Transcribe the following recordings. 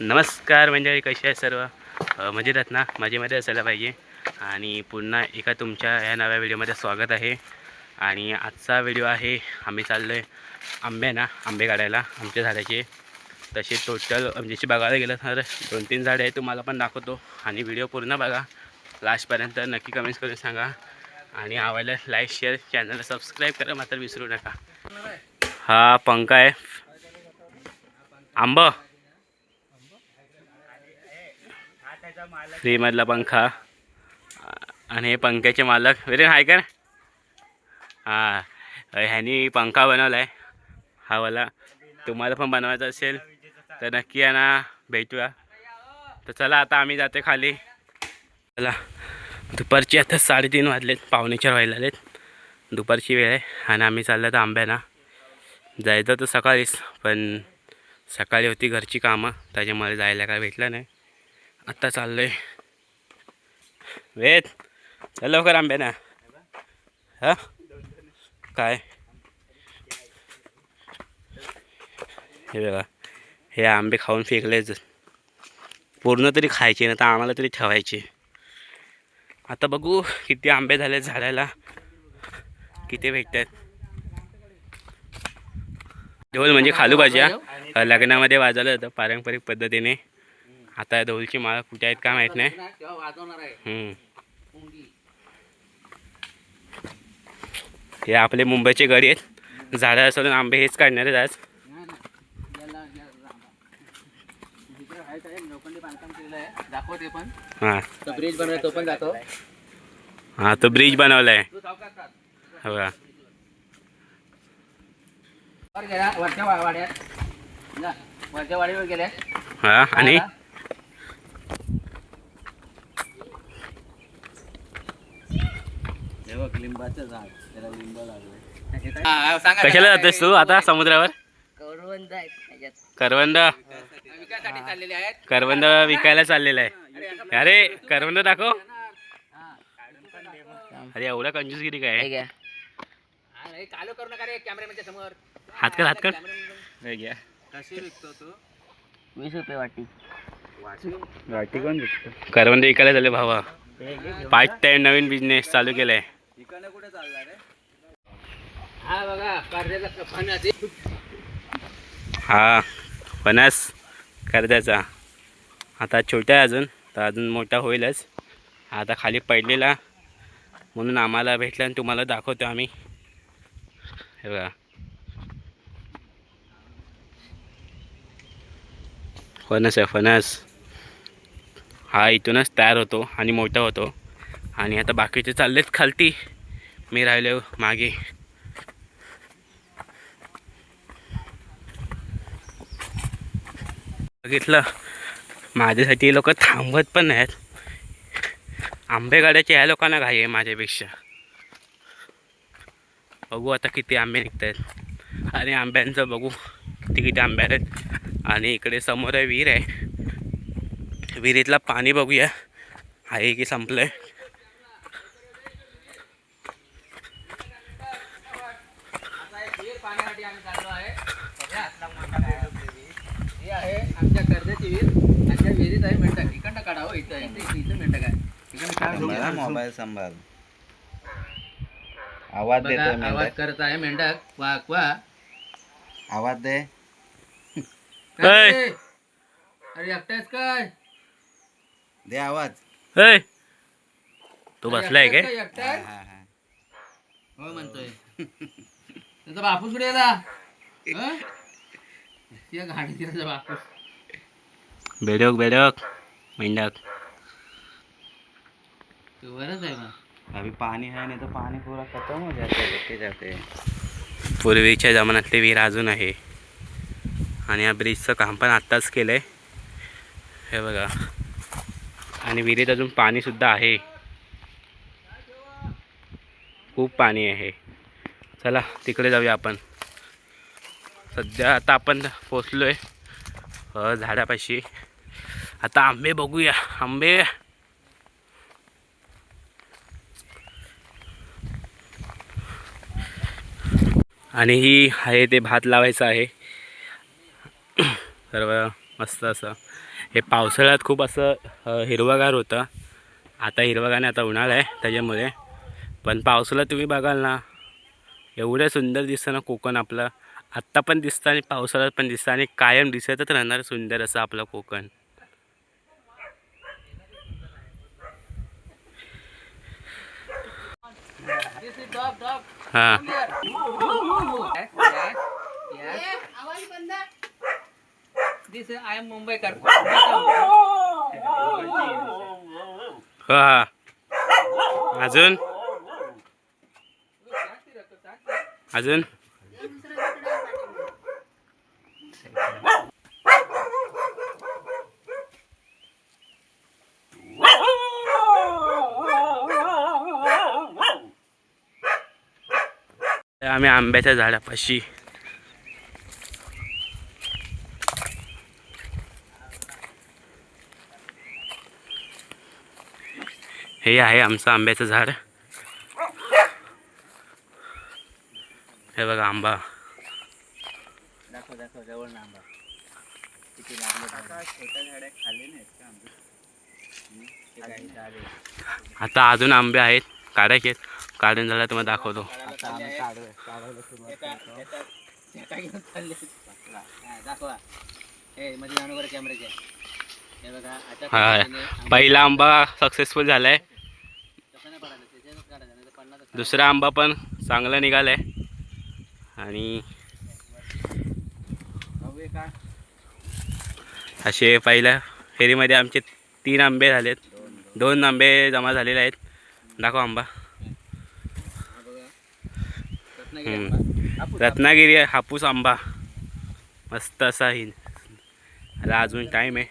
नमस्कार मंडळी कशी आहे सर्व? मजेत आहेत ना? मजेमध्ये असायला पाहिजे. आणि पुन्हा एका तुमच्या या नव्या व्हिडिओमध्ये स्वागत आहे. आणि आजचा व्हिडिओ आहे आम्ही चाललो आहे आंबे ना आंबे काढायला आमच्या झाडाचे. तसे टोटल म्हणजे जशी बघायला गेलं तर दोन तीन झाडे आहे तुम्हाला पण दाखवतो. आणि व्हिडिओ पूर्ण बघा. लास्टपर्यंत नक्की कमेंट्स करून सांगा. आणि आवडलं लाईक शेअर चॅनलला सबस्क्राईब करा मात्र विसरू नका. हा पंखा आहे. आंबं. फ्रीमधला पंखा. आणि हे पंख्याचे मालक. वेरे हाय कर. हां ह्यानी पंखा बनवला आहे हा वाला. तुम्हाला पण बनवायचा असेल तर नक्की आहे ना. भेटूया. तर चला आता आम्ही जाते खाली. चला. दुपारची आता साडेतीन वाजलेत. पावणे चार व्हायला आलेत दुपारची वेळ आहे. आणि आम्ही चाललो तर आंब्याना जायचं तर सकाळीच पण सकाळी होती घरची कामं. त्याच्यामुळे जायला काय भेटलं नाही. आत्ता चाललो आहे वेद चल लवकर आंब्याना हां? काय? हे बघा हे आंबे खाऊन फेकलेच पूर्ण तरी खायचे ना तर आम्हाला तरी ठेवायचे. आता बघू किती आंबे झाले झाडाला. किती भेटतात. ढोल म्हणजे खालू भाज्या लग्नामध्ये वाजवलं होतं पारंपरिक पद्धतीने. आता ढोलची माळा कुठे आहेत का माहीत नाही. हे आपले मुंबईचे घरी आहेत. झाडं सोडून आंबे हेच काढणार आहेत आज. हां. तो ब्रिज बनवला तो पण दाखव हां तो ब्रिज बनवला आहे हो का? वरच्या वाड्यात. वरच्या वाडीवर गेले हां आणि? लिंबाचं झाड त्याला लिंब लागलं. कशाला जातोस तू आता समुद्रावर? करवंद आहेत त्याच्यात करवंद? विकायसाठी चाललेले आहेत. करवंद विकायला चाललेला आहे. अरे करवंद दाखव. अरे एवढा कंजूसगिरी काय? आहे? अरे चालू करू नका रे कॅमेरामॅनच्या समोर. हात कर हात कर. कॅमेरामॅन हे घ्या. कशी विकतो तू? वीस रुपये वाटी. करवंद विकायला झाले भावा. पाच टाइम नवीन बिझनेस चालू केलाय. इकडनं कुठे चालला रे? हा बघा कर्जाचा फणस हा फणस कर्जाचा. आता छोटा आहे अजून तर अजून मोठा होईलच. आता खाली पडलेला म्हणून आम्हाला भेटला आणि तुम्हाला दाखवतो आम्ही. हे बघा. फणस आहे फणस हा इथूनच तयार होतो आणि मोठा होतो. आणि आता बाकीचे चाललेत खालती. मी राहिलो मागे. बघितलं? माझ्यासाठी लोक थांबत पण नाहीत. आंबे ह्या लोकांना घाई आहे माझ्यापेक्षा. बघू आता किती आंबे निघत आहेत आणि आंब्यांचं बघू. किती किती आंबे आहेत. आणि इकडे समोर आहे विहीर आहे. विहिरीतला पाणी बघूया. आहे की संपलं आहे आता एक विहीर पाण्यासाठी आम्ही चाललो आहे बघा. ही आहे आमच्या कर्जाची विहीर आमच्या विहिरीत आहे मेंढक. इकडनं काढावं इथं आहे. इथं मेंढक आहे. इकडनं काढ. मला मोबाईल सांभाळ आवाज देतोय आवाज मेंढक करत आहे मेंढक. वा वा. आवाज दे. काय? अरे एकटाच काय? दे आवाज. तू बसलाय काय? एकटाच? हा, हा. हो. म्हणतोय. त्याचा बापूस कुठे गेला? हं? या गाडी तिचा बापूस. बेडोक बेडोक. मेंढक. तू बरंच आहे मग अभी पाणी आहे नाही तर पाणी पुरा खतम हो जाते जाते पूर्वीच्या जमान्यातले विहीर अजून आहे. आणि या ब्रिजचं काम पण आत्ताच केलं आहे हे बघा. आणि विहिरीत अजून पाणीसुद्धा आहे. खूप पाणी आहे. चला तिकडे जाऊया आपण. सध्या आता आपण पोचलो आहे झाडापाशी. आता आंबे बघूया. आंबे. आणि ही आहे ते भात लावायचं आहे. सर्व मस्त असं. हे पावसाळ्यात खूप असं अ, हिरवगार होतं. आता हिरवगार आता उन्हाळा आहे त्याच्यामुळे. पण पावसाला तुम्ही बघाल ना एवढं सुंदर दिसतं ना कोकण आपलं. आत्ता पण दिसतं आणि पावसाळ्यात पण दिसतं आणि कायम दिसतच राहणार सुंदर असं आपलं कोकण. हा दिस आय एम मुंबईकर अजून अजून दुसरा तिकडे पाठीमागे. आम्ही आंब्याच्या झाडापाशी. हे आहे आमचं आंब्याचं झाड. हे बघा आंबा. दाखव दाखव जवळ ना आंबा किती छोट्या झाड्या खाल्ले नाहीत का आता अजून आंबे आहेत. काढायचे काढून झाला तुम्हाला दाखवतो. आम्ही काढू- काढायला सुरुवात करतो. एका घेऊन चालले. हा, दाखवा. हे मध्ये आणू बरं कॅमेऱ्याच्या हे बघा अशा हा पद्धतीने आंबा- पहिला आंबा सक्सेसफुल झालाय. कसं नाही पडायला त्याच्यातच काढायचं नाही तर पडणार तर दुसरा आंबा पण चांगला निघालाय. आणि हवे का? असे पहिल्या फेरीमध्ये आमचे तीन आंबे झालेत. दोन आंबे जमा झालेले आहेत. दाखव आंबा हा बघा रत्नागिरी हम्म. आंबा. हापूस, रत्नागिरी आंबा. मस्त असा ही. आता अजून टाईम आहे.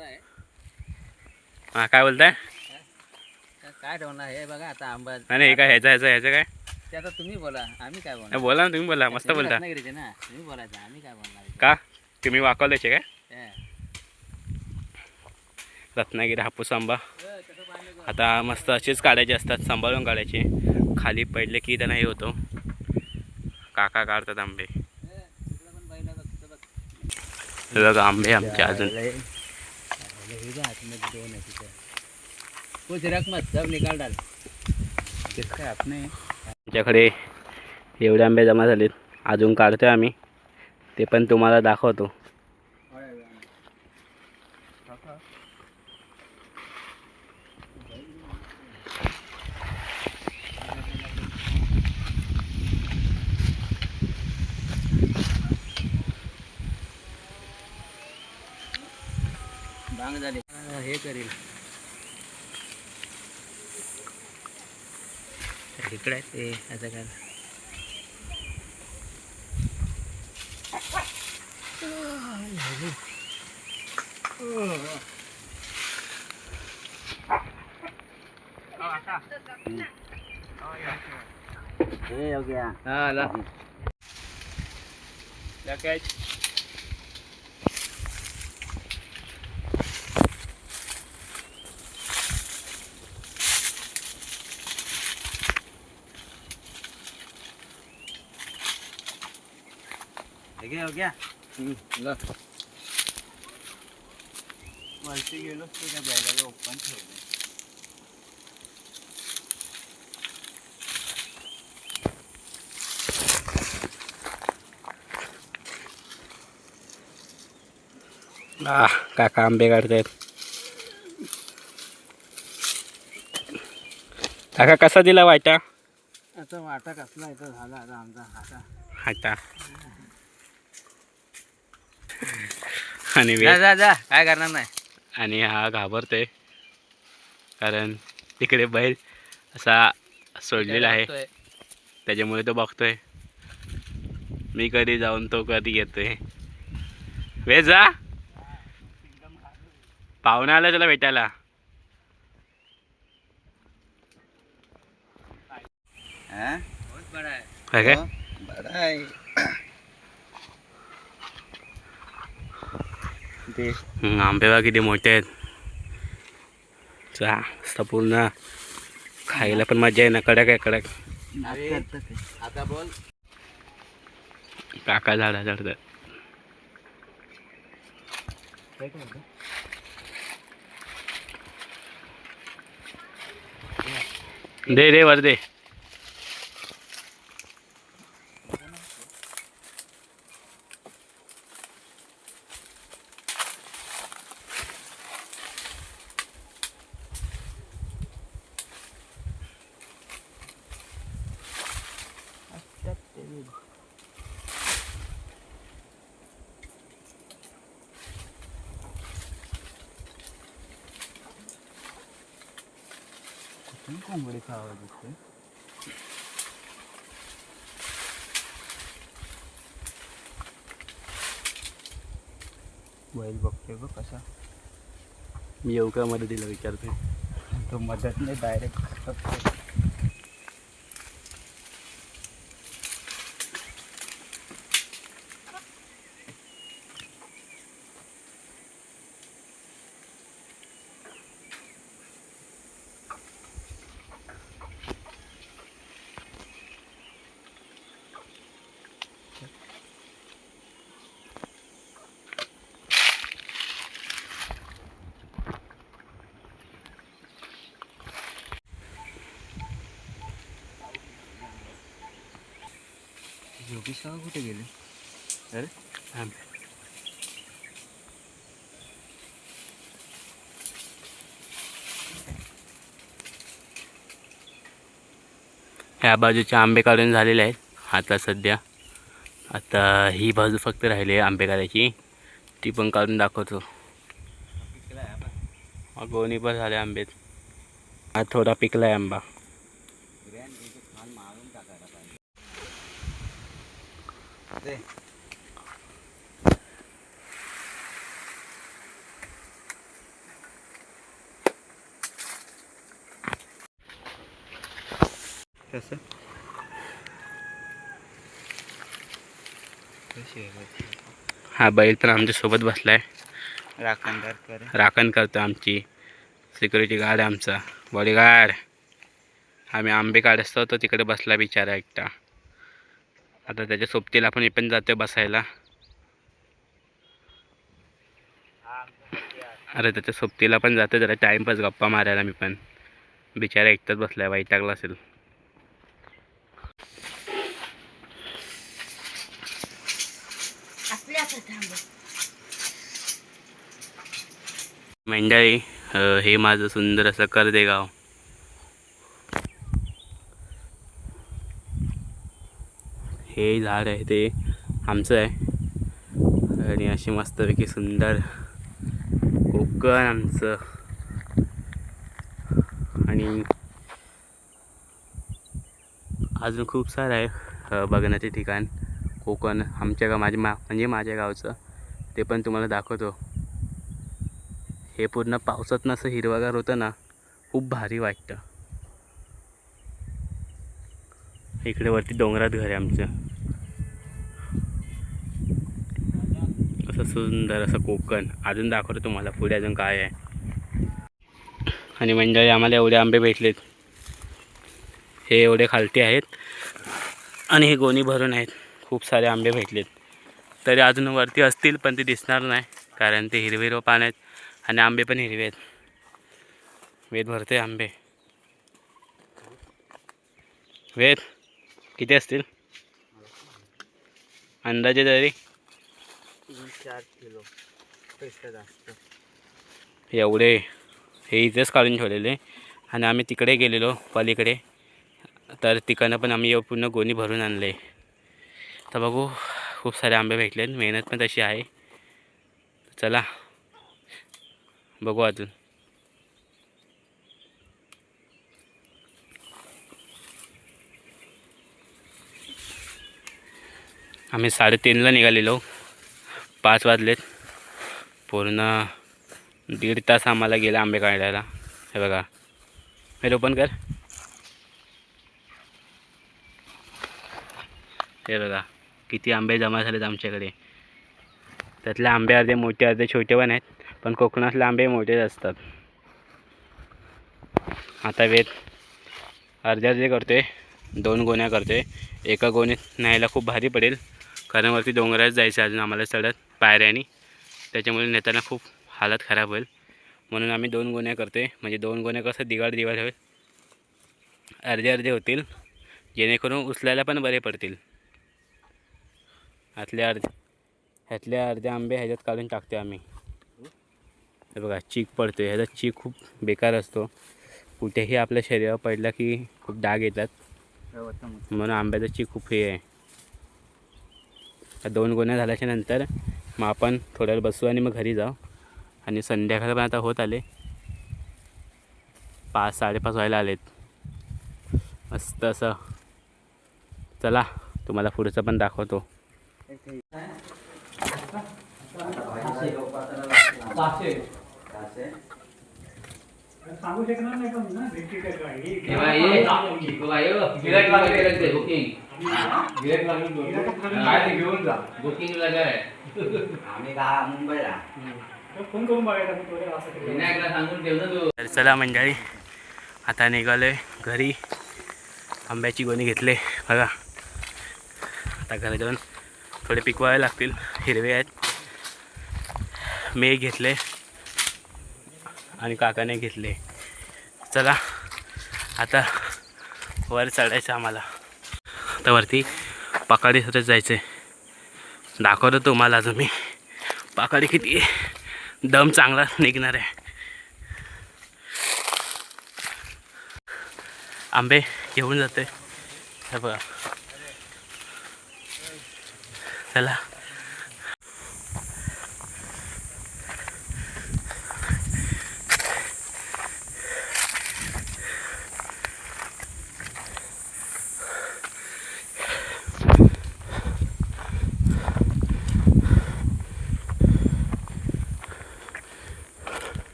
आहे. हां काय बोलताय? काय ठेवणार आहे? बघा आता आंबा. नाही हे काय ह्याचं ह्याचं ह्याचं काय? ते आता तुम्ही बोला. आम्ही काय बोलणार? नाही, बोला ना तुम्ही बोला. मस्त बोलता. रत्नागिरीचे ना. तुम्ही बोलायचं. आम्ही काय बोलणार का? तुम्ही वाकवल्याचे काय? हे. रत्नागिरी हापूस आंबा. आता मस्त असेच काढायचे असतात सांभाळून काढायचे खाली पडले की त्यांना हे होतो. काका काढतात आंबे. बघा आंबे आमचे अजून. निकाल डाल आमच्याकडे एवढे आंबे जमा झालेत. अजून काढतोय आम्ही. ते पण तुम्हाला दाखवतो. भांग झाले. हे करील. इकडे ते असं काय? हे हो गया हा हे घे, हो ला. वरती गेलो तू त्या बॅगाला ओपन ठेवलं आ काका आंबे काढतायत काका कसा दिला वाटा आता वाटा कसला इथं झाला आता आमचा हाता हाटा आणि जा जा जा. काय करणार नाही. आणि हा घाबरतोय. कारण तिकडे बैल असा सोडलेला आहे. त्याच्यामुळे तो बघतोय. मी कधी जाऊन तो कधी येतोय. वे जा. पाहुणा आला तुला भेटायला. हा? बडा काय काय? हो, बरं आहे ते. हम्म, आंबे बघा किती मोठे आहेत. चा पूर्ण. खायला पण मजा आहे ना कडक आहे कडक. आता बोल. काका झाडा चढतात दे दे वर दे. कोंबडी खावा दिसते बैल बघतोय बघ कसा मी येऊ का मध्ये दिला विचारतोय तो मदतने डायरेक्ट काका कुठे गेले? अरे ह्या बाजूचे आंबे काढून झालेले आहेत. आता सध्या. आता ही बाजू फक्त राहिली आहे आंबे काढायची. ती पण काढून दाखवतो. गोणी पण झाले आंबेत हा थोडा पिकला आहे आंबा. कसं? आहे हा बैल पण आमच्यासोबत बसला आहे राखणदार करे. राखण करतो आमची. सिक्युरिटी गार्ड आहे आमचा. बॉडीगार्ड आम्ही आंबे काढ असतो तो तिकडे बसला बिचारा एकटा. आता त्याच्या सोबतीला पण मी पण जातो बसायला. अरे त्याच्या सोबतीला पण जातो जरा टाईमपास गप्पा मारायला मी पण. बिचारा एकटाच बसलाय वैतागला असेल. मेंढाई मंडळी हे माझं सुंदर असं कर्दे गाव हे झाड आहे ते. आमचं आहे. आणि अशी मस्तपैकी सुंदर कोकण आमचं. आणि अजून खूप सारं आहे बघण्याचे ठिकाण. कोकण आमच्या गाव माझ्या मा म्हणजे माझ्या गावचं. ते पण तुम्हाला दाखवतो. हे पूर्ण पावसात असं हिरवागार होतं ना खूप भारी वाटतं. इकडे वरती डोंगरात घर आहे आमचं. सुंदर असं कोकण. अजून दाखवतो तुम्हाला पुढे अजून काय आहे. आणि मंडळी आम्हाला एवढे आंबे भेटलेत. हे एवढे खालती आहेत. आणि हे गोणी भरून आहेत. खूप सारे आंबे भेटलेत. तरी अजून वरती असतील पण ते दिसणार नाही कारण ते हिरवे रोप आहेत आणि आंबे पण हिरवे आहेत. वेद भरते आंबे. वेद किती असतील? अंदाजे तरी. चार किलो पेक्षा जास्त. एवढे हे इथेच काढून ठेवलेले. आणि आम्ही तिकडे गेलेलो पलीकडे. तर तिकडनं पण आम्ही पूर्ण गोणी भरून आणले. तर बघू खूप सारे आंबे भेटले मेहनत पण तशी आहे. चला बघू अजून. आम्ही साडेतीनला निघालेलो. पाच वाजलेत. पूर्ण दीड तास आम्हाला गेला आंबे काढायला. हे बघा. हे ओपन कर हे बघा. किती आंबे जमा झालेत आमच्याकडे. त्यातले आंबे अर्धे मोठे अर्धे छोटे पण आहेत पण कोकणातले आंबे मोठेच असतात. आता वेद अर्धे अर्धे करतोय दोन गोण्या करतोय. एका गोणीत न्यायला खूप भारी पडेल. कारण वरती डोंगरात जायचं अजून आम्हाला चढत पायऱ्यानी. त्याच्यामुळे नेताना खूप हालत खराब होईल. म्हणून आम्ही दोन गोण्या करतोय. म्हणजे दोन गोण्या कसं दिवाळ दिवाळ होईल अर्धे अर्धे होतील. जेणेकरून उचलायला पण बरे पडतील. आतल्या अर्धे ह्यातल्या अर्धे आंबे ह्याच्यात काढून टाकतो आम्ही. तर बघा चीक पडतो ह्याचा चीक खूप बेकार असतो. कुठेही आपल्या शरीरावर पडला की खूप डाग येतात. म्हणून आंब्याचं चीक खूप हे आहे. दोन गोण्या झाल्याच्यानंतर मग आपण थोड्या वेळ बसू आणि मग घरी जाऊ. आणि संध्याकाळ पण आता होत आले. पाच साडेपाच व्हायला आलेत. मस्त असं. चला तुम्हाला पुढचं पण दाखवतो. सांगू शकणार नाही पण ना? भेटी काय? काय? हे. केव्हा ये? केव्हा ये? गिऱ्हाईक लागले गिऱ्हाईकचे, बुकिंग गिऱ्हाईक लागलं दोन. गिऱ्हाईक खाली काय ते घेऊन जा. बुकिंग लगा आहे आम्ही का मुंबईला? फोन करून बघायचा मी थोडे असं केलं. विनायकला सांगून ठेव ना तू. तर चला मंडळी आता निघालो आहे घरी. आंब्याची गोणी घेतले बघा. आता घरी जाऊन थोडे पिकवावे लागतील हिरवे आहेत. मी घेतले. आणि काकाने घेतले. चला आता वर चढायचं आम्हाला. आता वरती पाकाडीसाठी जायचं आहे दाखवतो तुम्हाला अजून मी. पाकाडी किती दम चांगला निघणार आहे. आंबे घेऊन जाते हे बघा. चला.